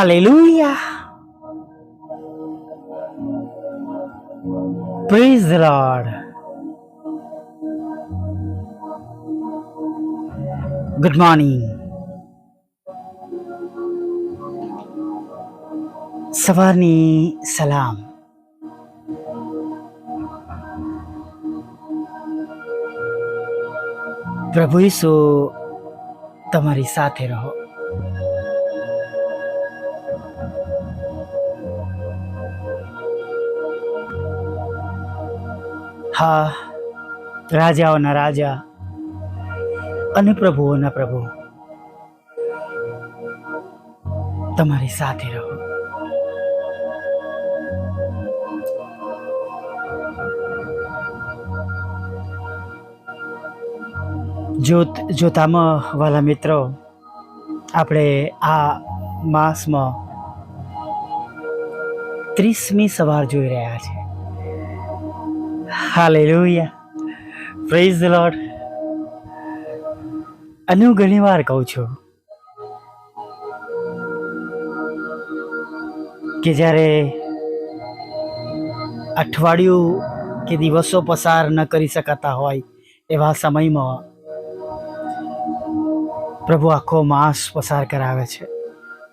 Hallelujah. Praise the Lord. Good morning. સવારની સલામ પ્રભુ ઈસુ તમારી સાથે રહો હા, રાજાઓના રાજા અને પ્રભુઓના પ્રભુ. તમારી સાથે રહો. જોત જોતામાં વાલા મિત્રો, આપણે આ માસમાં ત્રીસમી સવાર જોઈ રહ્યા છે હાલેલુયા પ્રેઝ ધ લોર્ડ અને હું ઘણી વાર કહું છું કે જ્યારે અઠવાડિયું કે દિવસો પસાર ન કરી શકાતા હોય એવા સમયમાં પ્રભુ આખો માસ પસાર કરાવે છે.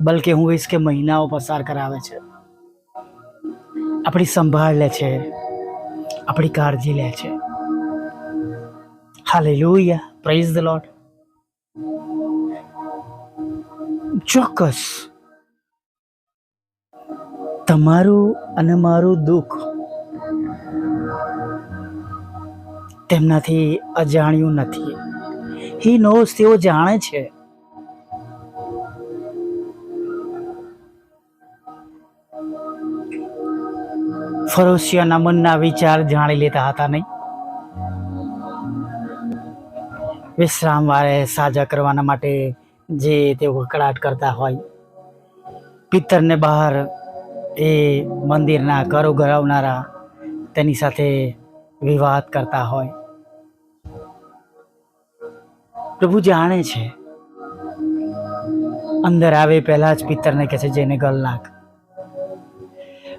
બલકે હું કહીશ કે મહિનાઓ પસાર કરાવે છે. આપણી સંભાળ લે છે. આપણી કાળજી લે છે. હાલેલુયા પ્રેઝ ધ લોટ ચોક્કસ. તમારું અને મારું દુઃખ તેમનાથી અજાણ્યું નથી. હી નોઝ તેઓ જાણે છે. ફરોશિયાના મનના વિચાર જાણી લેતા હતા નહીં. વિશ્રામ વારે સાજા કરવાના માટે જે તેઓ કકડાટ કરતા હોય પિત્તરને બહાર એ મંદિરના કરો ગરાવનારા તેની સાથે વિવાદ કરતા હોય. પ્રભુ જાણે છે, અંદર આવે પહેલા જ પિત્તરને કહે છે, જેને ગલ નાખ.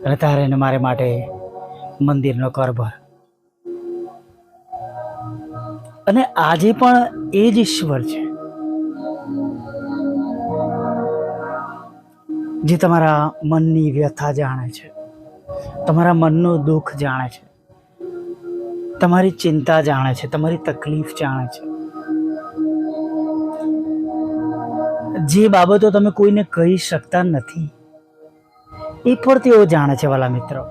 અને તારે ને મારે માટે મંદિરનો કરભર અને આજે પણ એ જ ઈશ્વર છે. જે તમારા મનની વ્યથા જાણે છે. તમારા મનનું દુઃખ જાણે છે. તમારી ચિંતા જાણે છે. તમારી તકલીફ જાણે છે. જે બાબતો તમે કોઈને કહી શકતા નથી એ પણ તેઓ જાણે છે વાલા મિત્રો.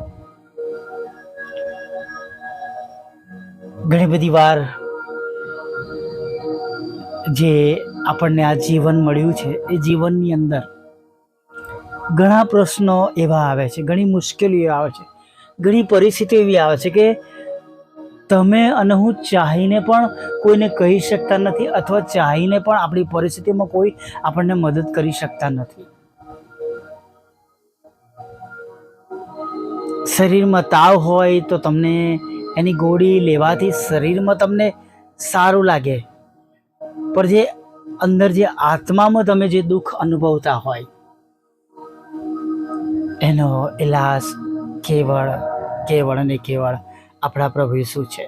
ઘણી બધી વાર જે આપણને આ જીવન મળ્યું છે, એ જીવનની અંદર ઘણા પ્રશ્નો એવા આવે છે, ઘણી મુશ્કેલીઓ આવે છે, ઘણી પરિસ્થિતિઓ એવી આવે છે કે તમે અને હું ચાહીને પણ કોઈને કહી શકતા નથી અથવા ચાહીને પણ આપણી પરિસ્થિતિમાં કોઈ આપણને મદદ કરી શકતા નથી. શરીરમાં તાવ હોય તો તમને એની ગોળી લેવાથી શરીરમાં તમને સારું લાગે. પણ જે અંદર જે આત્મામાં તમે જે દુઃખ અનુભવતા હોય, એનો ઇલાજ કેવળ કેવળ અને કેવળ આપણા પ્રભુ ઈસુ છે.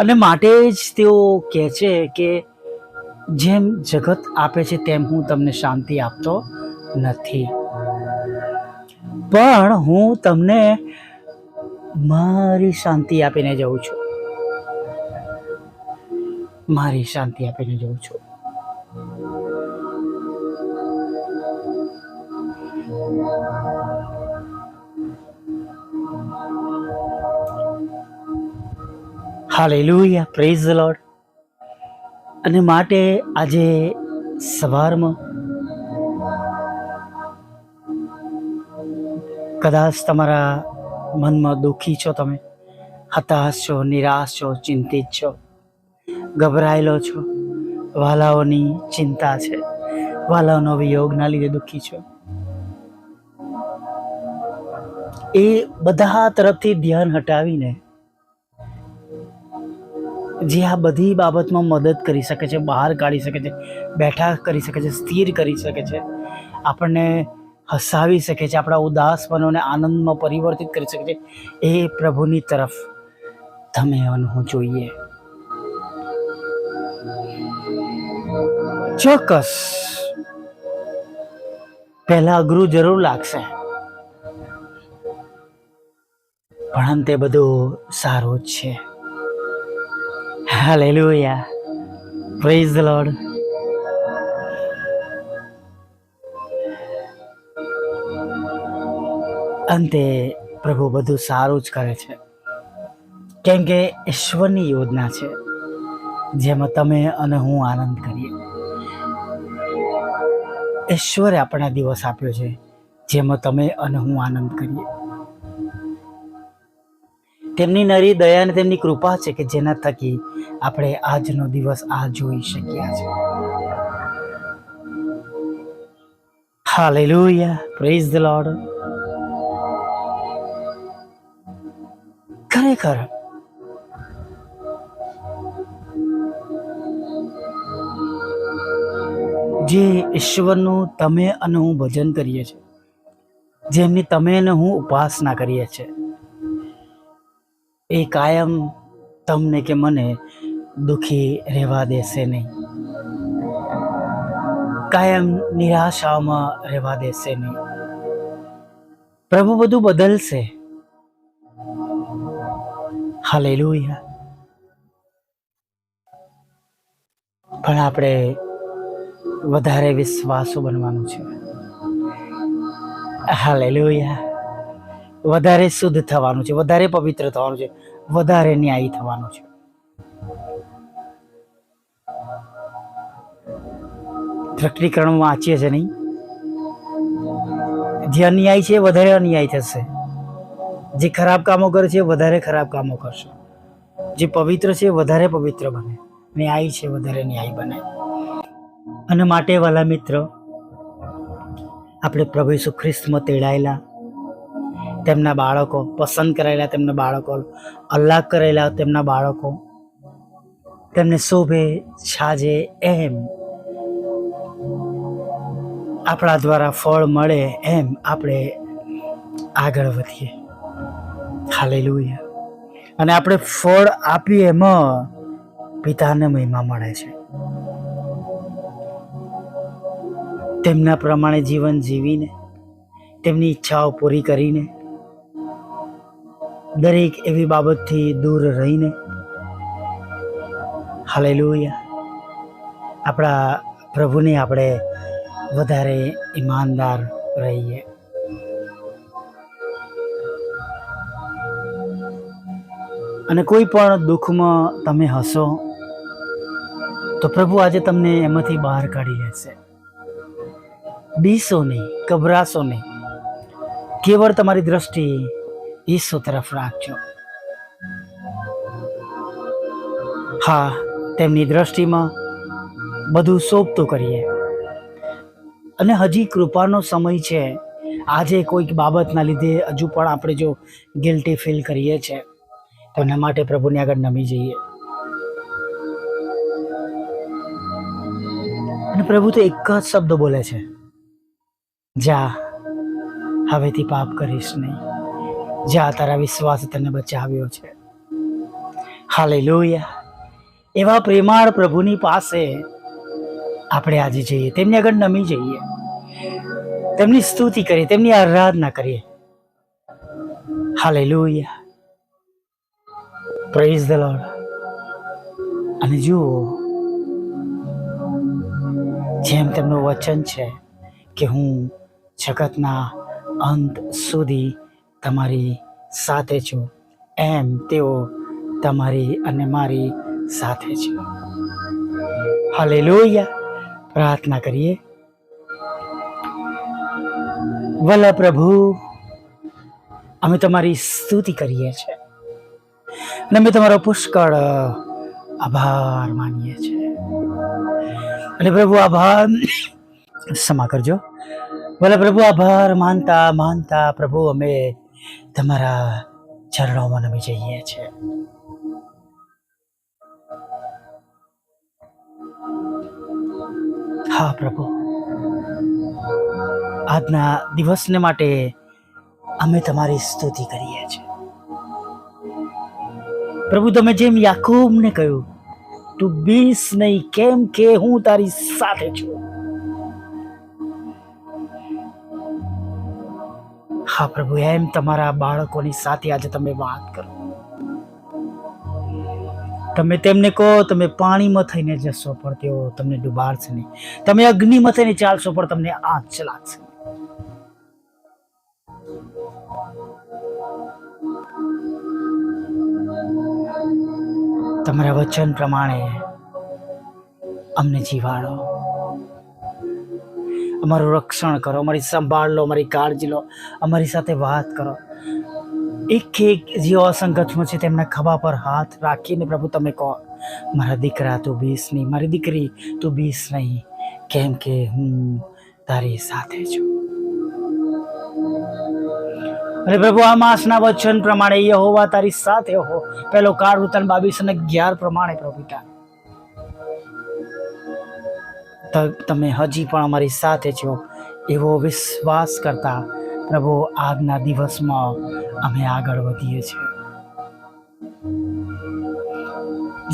અને માટે જ તેઓ કહે છે કે જેમ જગત આપે છે તેમ હું તમને શાંતિ આપતો નથી. પણ હું તમને મારી શાંતિ આપીને જઉં છું. મારી શાંતિ આપીને જઉં છું. Hallelujah, praise Lord. અને માટે આજે સવારમાં કદાચ તમારા મનમાં દુઃખી છો તમે, હતાશ છો, નિરાશ છો, ચિંતિત છો, ગભરાયેલો છો, વાલાઓની ચિંતા છે, વાલાઓનો વિયોગના લીધે દુઃખી છો. એ બધા તરફથી ધ્યાન હટાવીને જે આ બધી બાબતમાં મદદ કરી શકે છે, બહાર કાઢી શકે છે, બેઠા કરી શકે છે, સ્થિર કરી શકે છે, આપણને હસાવી શકે છે, આપણા ઉદાસપનોને આનંદમાં પરિવર્તિત કરી શકે છે. એ પ્રભુની તરફ તમે હું જોઈએ. ચોક્કસ. પહેલા અઘરું જરૂર લાગશે. પણ અંતે બધું સારું જ છે. હા હાલેલુયા પ્રેઝ લોર્ડ અંતે પ્રભુ બધું સારું જ કરે છે. કેમ કે ઈશ્વરની યોજના છે, જેમાં તમે અને હું આનંદ કરીએ. ઈશ્વરે આપણને દિવસ આપ્યો છે, જેમાં તમે અને હું આનંદ કરીએ. તેમની નરી દયા અને તેમની કૃપા છે કે જેના થકી આપણે આજનો દિવસ આ જોઈ શક્યા છે. હાલેલુયા પ્રેઝ ધ લોર્ડ ખરેખર? જે ઈશ્વરનું તમે અને હું ભજન કરીએ છીએ, જેમની તમે અને હું ઉપાસના કરીએ છીએ, એ કાયમ તમને કે મને દુખી રહેવા દેશે નહીં. કાયમ નિરાશામાં રહેવા દેશે નહીં. પ્રભુ બધું બદલશે. હાલેલુયા પણ આપણે વધારે વિશ્વાસુ બનવાનું છે. હાલેલુયા વધારે શુદ્ધ થવાનું છે, વધારે પવિત્ર થવાનું છે, વધારે ન્યાયી થવાનું છે. પ્રકટીકરણ વાંચીએ છે નહીં? જે અન્યાય છે વધારે અન્યાય થશે. જે ખરાબ કામો કરે છે વધારે ખરાબ કામો કરશે. જે પવિત્ર છે વધારે પવિત્ર બને. ન્યાય છે વધારે ન્યાય બને. અને માટે વાલા મિત્ર, આપણે પ્રભુ ઈસુ ખ્રિસ્તમાં તેડાયેલા, તેમના બાળકો પસંદ કરાયેલા, તેમના બાળકો અલ્લાહ કરેલા, તેમના બાળકો તેમને શોભે, છાજે, એમ આપણા દ્વારા ફળ મળે, એમ આપણે આગળ વધીએ. હાલેલુયા. અને આપણે ફળ આપીએ એમાં પિતાને મહિમા મળે છે. તેમના પ્રમાણે જીવન જીવીને, તેમની ઈચ્છાઓ પૂરી કરીને, દરેક એવી બાબતથી દૂર રહીને, હાલેલુયા. આપણા પ્રભુને આપણે વધારે ઈમાનદાર રહીએ. અને કોઈ પણ દુઃખમાં તમે હશો, તો પ્રભુ આજે તમને એમાંથી બહાર કાઢી લેશે. બીસો નહીં, ગભરાશો નહીં. કેવળ તમારી દ્રષ્ટિ ઈસો તરફ રાખજો. હા, તેમની દ્રષ્ટિમાં બધું સોંપતું કરીએ. અને હજી કૃપાનો સમય છે. આજે કોઈક બાબતના લીધે હજુ પણ આપણે જો ગિલ્ટી ફીલ કરીએ છીએ. તો એના માટે પ્રભુની આગળ નમી જઈએ. અને પ્રભુ તો એક જ શબ્દ બોલે છે. જા, હવેથી પાપ કરીશ નહીં. જા, તારા વિશ્વાસ તને બચાવ્યો છે. હાલે એવા પ્રેમાળ પ્રભુની પાસે આપણે આજે જઈએ. તેમની આગળ નમી જઈએ. તેમની સ્તુતિ કરીએ. તેમની આરાધના કરીએ. હાલે પ્રેઝ ધ લોર્ડ અને જુઓ, જેમ તેમનું વચન છે કે હું જગતના અંત સુધી તમારી સાથે છું, એમ તેઓ તમારી અને મારી સાથે છે. હાલેલુયા પ્રાર્થના કરીએ. વલ્લા પ્રભુ, અમે તમારી સ્તુતિ કરીએ છીએ. અને અમે તમારો પુષ્કળ આભાર માનીએ છીએ. અને પ્રભુ આભાર ક્ષમા કરજો. ભલે પ્રભુ આભાર માનતા માનતા પ્રભુ અમે તમારા ચરણોમાં નમી જઈએ છીએ. હા પ્રભુ. આજના દિવસને માટે અમે તમારી સ્તુતિ કરીએ છીએ. પ્રભુ, તમે જેમ યાકૂબને કહ્યું, તું બીસ નહીં, કેમ કે હું તારી સાથે છું. હા પ્રભુ, એમ તમારા બાળકોની સાથે આજે તમે વાત કરો. તમે તેમને કહો, તમે પાણીમાં થઈને જશો, પણ તેઓ તમને ડૂબાડશે નહીં. તમે અગ્નિમાં થઈને ચાલશો, પણ તમને આંચ લાગશે તમારા વચન પ્રમાણે અમને જીવાડો. અમારું રક્ષણ કરો, અમારી સંભાળ લો, અમારી કાળજી લો, અમારી સાથે વાત કરો. એક એક જે અસંગતમાં છે તેમના ખભા પર હાથ રાખીને, પ્રભુ, તમે કહો, મારા દીકરા તું બીસ નહીં, મારી દીકરી તું બીસ નહીં, કેમ કે હું તારી સાથે છું. અને પ્રભુ, આ માસના વચન પ્રમાણે યહોવા તારી સાથે હો. પેલો કાળ ઉતન બાવીસ અને અગિયાર પ્રમાણે પ્રભુતા તમે હજી પણ અમારી સાથે છો. એવો વિશ્વાસ કરતા પ્રભુ, આજના દિવસમાં અમે આગળ વધીએ છીએ.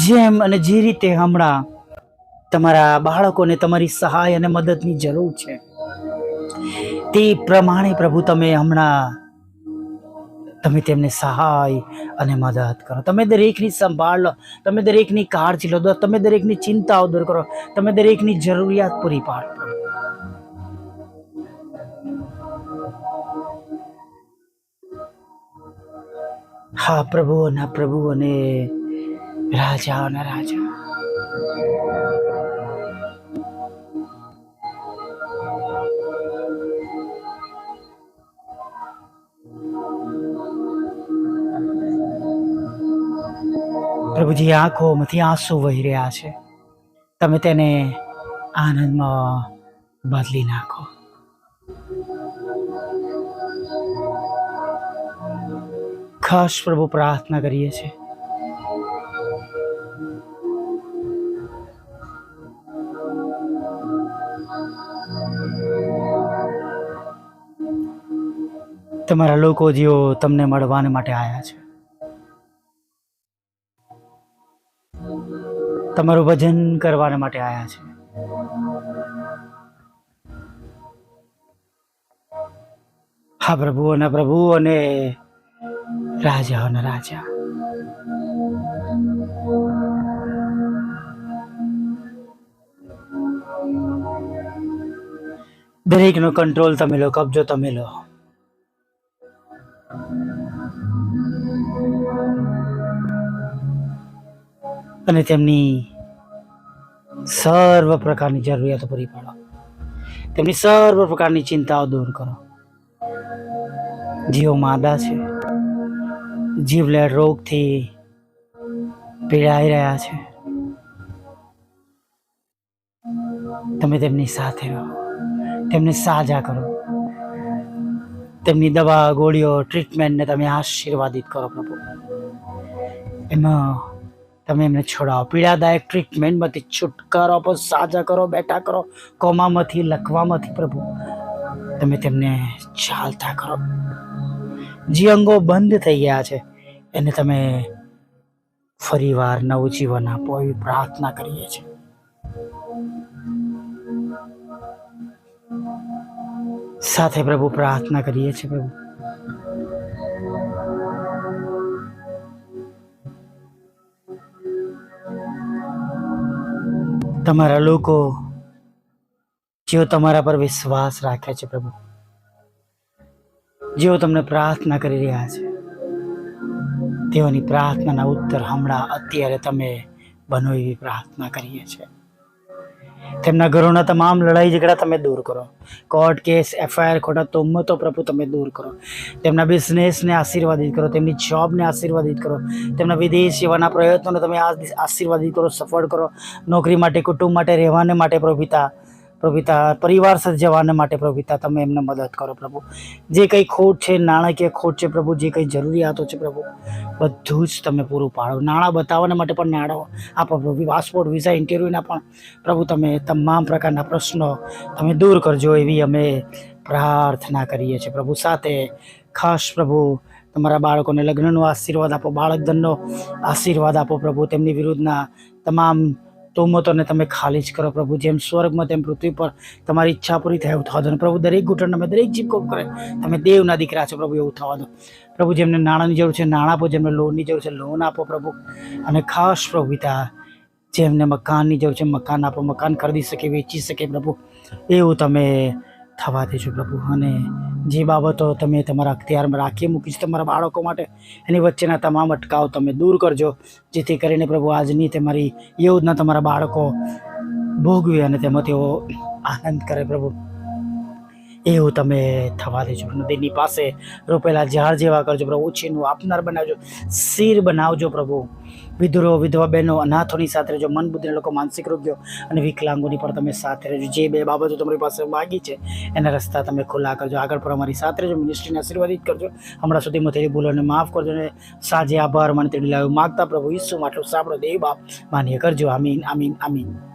જેમ અને જે રીતે હમણાં તમારા બાળકોને તમારી સહાય અને મદદની જરૂર છે, તે પ્રમાણે પ્રભુ તમે હમણાં તમે તેમને સહાય અને મદદ કરો. તમે દરેકની સંભાળ લો. તમે દરેકની કાળજી લો. તમે દરેકની ચિંતાઓ દૂર કરો. તમે દરેકની જરૂરિયાત પૂરી પાડો. હા પ્રભુઓના પ્રભુ અને રાજાઓના રાજા. પ્રભુજી, આંખોમાંથી આંસુ વહી રહ્યા છે. તમે તેને આનંદમાં બદલી નાખો. ખાસ પ્રભુ પ્રાર્થના કરીએ છીએ. તમારા લોકો જેઓ તમને મળવાને માટે આવ્યા છે. તમારું ભજન કરવાના માટે આવ્યા છે. હા, પ્રભુ, અને પ્રભુ, અને રાજાઓના રાજા. દરેકનો કંટ્રોલ તમે લો, કબજો તમે લો. અને તેમની સર્વ પ્રકારની જરૂરિયાતો પૂરી પાડો. તેમની સર્વ પ્રકારની ચિંતાઓ દૂર કરો. જીવો માદા છે. જીવલેણ રોગથી પીડાઈ રહ્યા છે. તમે તેમની સાથે રહો. તેમને સાજા કરો. તેમની દવા, ગોળીઓ ટ્રીટમેન્ટને તમે આશીર્વાદિત કરો પ્રભુ. એમાં તમે એમને છોડાવો. પીડાદાયક ટ્રીટમેન્ટમાંથી છુટકારો આપો, સાજા કરો, બેઠા કરો. કોમામાંથી, લખવામાંથી પ્રભુ, તમે તેમને ચાલતા કરો. જે અંગો બંધ થઈ ગયા છે, એને તમે ફરીવાર નવું જીવન આપો એવી પ્રાર્થના કરીએ છીએ. સાથે પ્રભુ પ્રાર્થના કરીએ છીએ પ્રભુ. તમારા લોકો, જેઓ તમારા પર વિશ્વાસ રાખે છે પ્રભુ, જેઓ તમને પ્રાર્થના કરી રહ્યા છે, તેઓની પ્રાર્થનાના ઉત્તર હમણાં અત્યારે તમે બનો એવી પ્રાર્થના કરીએ છીએ. તેમના ઘરોના તમામ લડાઈ ઝઘડા તમે દૂર કરો. કોર્ટ કેસ, એફઆઈઆર ખોટા તોમતો પ્રભુ તમે દૂર કરો. તેમના બિઝનેસને આશીર્વાદિત કરો, તેમની જોબને આશીર્વાદિત કરો, તેમના વિદેશ જવાના પ્રયત્નોને તમે આશીર્વાદિત કરો, સફળ કરો. નોકરી માટે, કુટુંબ માટે, રહેવાને માટે પ્રભુપિતા પ્રભુપિતા પરિવાર સાથે જવાને માટે પ્રભુતા, તમે એમને મદદ કરો પ્રભુ. જે કંઈ ખોટ છે, નાણાકીય ખોટ છે પ્રભુ, જે કંઈ જરૂરિયાતો છે પ્રભુ, બધું જ તમે પૂરું પાડો. નાણાં બતાવવાના માટે પણ નાણાં આપો પ્રભુ પાસપોર્ટ, વિઝા, ઇન્ટરવ્યૂના પણ પ્રભુ તમે તમામ પ્રકારના પ્રશ્નો તમે દૂર કરજો એવી અમે પ્રાર્થના કરીએ છીએ. પ્રભુ સાથે ખાસ પ્રભુ તમારા બાળકોને લગ્નનો આશીર્વાદ આપો, બાળકધનનો આશીર્વાદ આપો પ્રભુ. તેમની વિરુદ્ધના તમામ તોમતોને તમે ખાલી જ કરો પ્રભુ. જેમ સ્વર્ગમાં તેમ પૃથ્વી પર તમારી ઈચ્છા પૂરી થાય એવું થવા દો. પ્રભુ, દરેક ઘૂંટણ તમે દરેક જીભ કોપ કરે. તમે દેવના દીકરા છો પ્રભુ એવું થવા દો. પ્રભુ, જેમને નાણાંની જરૂર છે, નાણાં આપો. જેમને લોનની જરૂર છે, લોન આપો પ્રભુ. અને ખાસ પ્રભુ પિતા, જેમને મકાનની જરૂર છે, મકાન આપો. મકાન ખરીદી શકે, વેચી શકે પ્રભુ. એવું તમે થવા દેજો પ્રભુ. અને જે બાબતો તમે તમારા અખતિયારમાં રાખી મૂકી છે તમારા બાળકો માટે, એની વચ્ચેના તમામ અટકાવ તમે દૂર કરજો. જેથી કરીને પ્રભુ આજની તમારી યોજના તમારા બાળકો ભોગવે અને તેમાં તેઓ આનંદ કરે પ્રભુ. એવું તમે થવા દેજો. નદીની પાસે રોપેલા ઝાડ જેવા કરજો પ્રભુ. ઉછીનું આપનાર બનાવજો. શીર બનાવજો પ્રભુ. વિધુરો, વિધવા બહેનો, અનાથોની સાથે રહેજો. મન બુદ્ધિના લોકો, માનસિક રોગ્યો અને વિકલાંગોની પણ તમે સાથે રહેજો. જે બે બાબતો તમારી પાસે માગી છે, એના રસ્તા તમે ખુલ્લા કરજો. આગળ પણ અમારી સાથે રહેજો. મિનિસ્ટ્રીને આશીર્વાદિત કરજો. હમણાં સુધીમાં થયેલી ભૂલોને માફ કરજો અને સાજે આભાર મને તેડી લાવ્યો. માગતા પ્રભુ ઈસુ માટલું સાંભળો. દેવ બાપ માન્ય કરજો. આમીન આમીન આમીન.